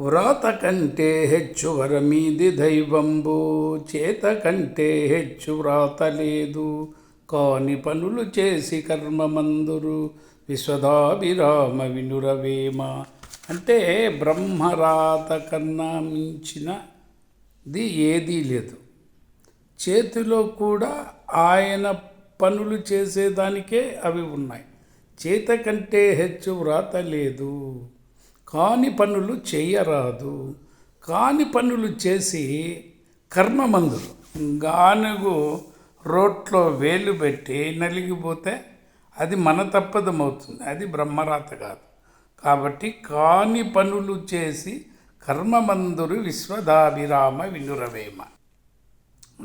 వ్రాత కంటే హెచ్చు వరమీది దైవంబు చేత కంటే హెచ్చు వ్రాత లేదు. కాని పనులు చేసి కర్మమందురు విశ్వదాభిరామ వినురవేమ. అంటే బ్రహ్మరాత కన్నా మించినది ఏదీ లేదు. చేతిలో కూడా ఆయన పనులు చేసేదానికే అవి ఉన్నాయి. చేత కంటే హెచ్చు వ్రాత లేదు. కాని పనులు చేయరాదు. కాని పనులు చేసి కర్మమందులు. గానుగు రోట్లో వేలు పెట్టి నలిగిపోతే అది మన తప్పదమవుతుంది. అది బ్రహ్మరాత కాదు. కాబట్టి కాని పనులు చేసి కర్మమందురు విశ్వదాభిరామ వినురవేమ.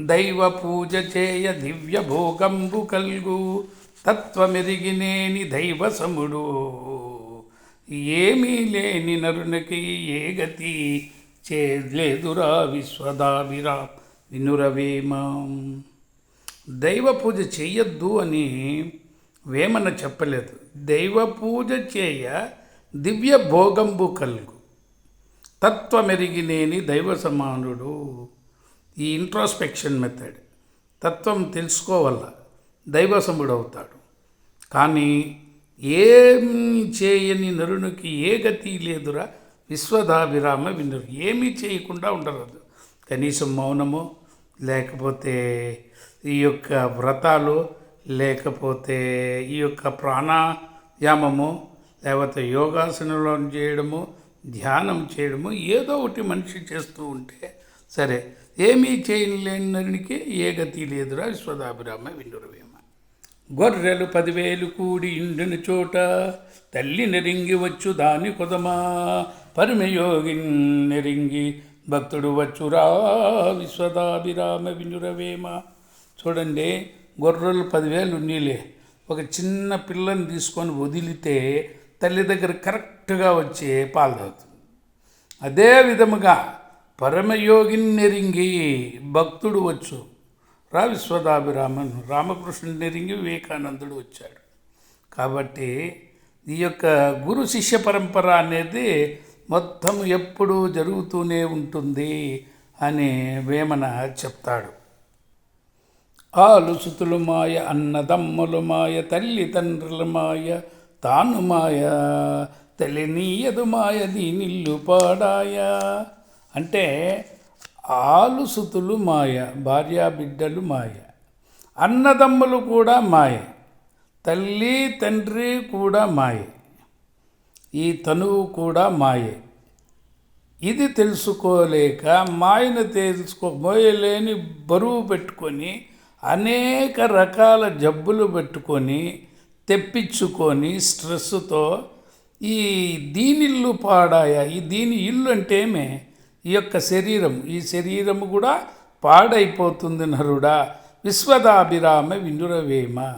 దైవ పూజ చేయ దివ్య భోగంబు కల్గు. తత్వమెరిగినేని దైవసముడు ఏమీ లేని నరునికి ఏ గతి చేయలేదురా విశ్వదాభిరా వినురవేమ దైవ పూజ చెయ్యొద్దు అని వేమన చెప్పలేదు. దైవ పూజ చేయ దివ్య భోగంబు కల్గు. తత్వమెరిగినేని దైవ సమానుడు. ఈ ఇంట్రాస్పెక్షన్ మెథడ్ తత్వం తెలుసుకోవల్ల దైవసముడు అవుతాడు కానీ ఏమి చేయని నరునికి ఏ గతి లేదురా? విశ్వదాభిరామ వినరు. ఏమీ చేయకుండా ఉండరాదు. కనీసం మౌనము లేకపోతే ఈ యొక్క వ్రతాలు లేకపోతే ఈ యొక్క ప్రాణాయామము లేకపోతే యోగాసనంలో చేయడము ధ్యానం చేయడము ఏదో ఒకటి మనిషి చేస్తూ ఉంటే సరే. ఏమీ చేయలేని నరునికి ఏ గతి లేదురా? విశ్వదాభిరామ వినురవేమ. గొర్రెలు పదివేలు కూడి ఇండిన చోట తల్లి నెరింగి వచ్చు దాని కొదమా పరమయోగి నెరింగి భక్తుడు వచ్చురా విశ్వదాభిరామ వినురవేమ. చూడండి గొర్రెలు పదివేలు ఉన్నీలే ఒక చిన్న పిల్లని తీసుకొని వదిలితే తల్లి దగ్గర కరెక్ట్గా వచ్చి పాలు తాగుతుంది. అదే విధముగా పరమయోగిని నెరింగి భక్తుడు వచ్చు. రా విశ్వదాభిరామన్ రామకృష్ణుని నెరింగి వివేకానందుడు వచ్చాడు. కాబట్టి ఈ యొక్క గురు శిష్య పరంపర అనేది మొత్తం ఎప్పుడూ జరుగుతూనే ఉంటుంది అని వేమన చెప్తాడు. ఆలుసుతులు మాయ అన్నదమ్ములు మాయ తల్లిదండ్రుల మాయ తాను మాయ తెలినీయదు మాయ దీనిల్లు పాడాయ. అంటే ఆలుసుతులు మాయ భార్యా బిడ్డలు మాయ అన్నదమ్ములు కూడా మాయ తల్లి తండ్రి కూడా మాయే ఈ తనువు కూడా మాయే. ఇది తెలుసుకోలేక మాయను తెలుసుకో మోయలేని బరువు పెట్టుకొని అనేక రకాల జబ్బులు పెట్టుకొని తెప్పించుకొని స్ట్రెస్సుతో ఈ దీనిల్లు పాడాయ ఈ దీని ఇల్లు అంటేమే ఈ యొక్క శరీరం ఈ శరీరము కూడా పాడైపోతుంది నరుడా. విశ్వదాభిరామ వినురవేమ.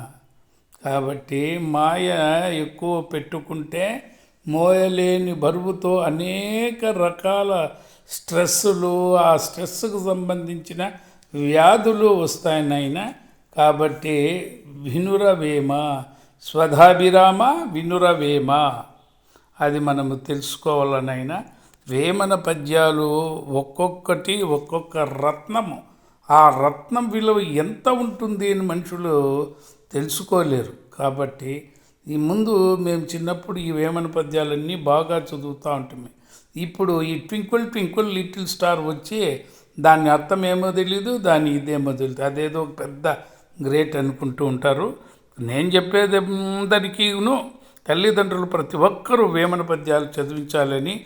కాబట్టి మాయ ఎక్కువ పెట్టుకుంటే మోయలేని బరువుతో అనేక రకాల స్ట్రెస్సులు ఆ స్ట్రెస్కు సంబంధించిన వ్యాధులు వస్తాయినైనా కాబట్టి వినురవేమ స్వధాభిరామ వినురవేమ. అది మనము తెలుసుకోవాలనైనా వేమన పద్యాలు ఒక్కొక్కటి ఒక్కొక్క రత్నము. ఆ రత్నం విలువ ఎంత ఉంటుంది అని మనుషులు తెలుసుకోలేరు. కాబట్టి ఈ ముందు మేము చిన్నప్పుడు ఈ వేమన పద్యాలన్నీ బాగా చదువుతూ ఉంటాము. ఇప్పుడు ఈ ట్వింకుల్ ట్వింకుల్ లిటిల్ స్టార్ వచ్చి దాని అర్థం ఏమో తెలియదు దాని ఇదేమో తెలియదు అదేదో పెద్ద గ్రేట్ అనుకుంటూ ఉంటారు. నేను చెప్పేది అందరికీను తల్లిదండ్రులు ప్రతి ఒక్కరూ వేమన పద్యాలు చదివించాలని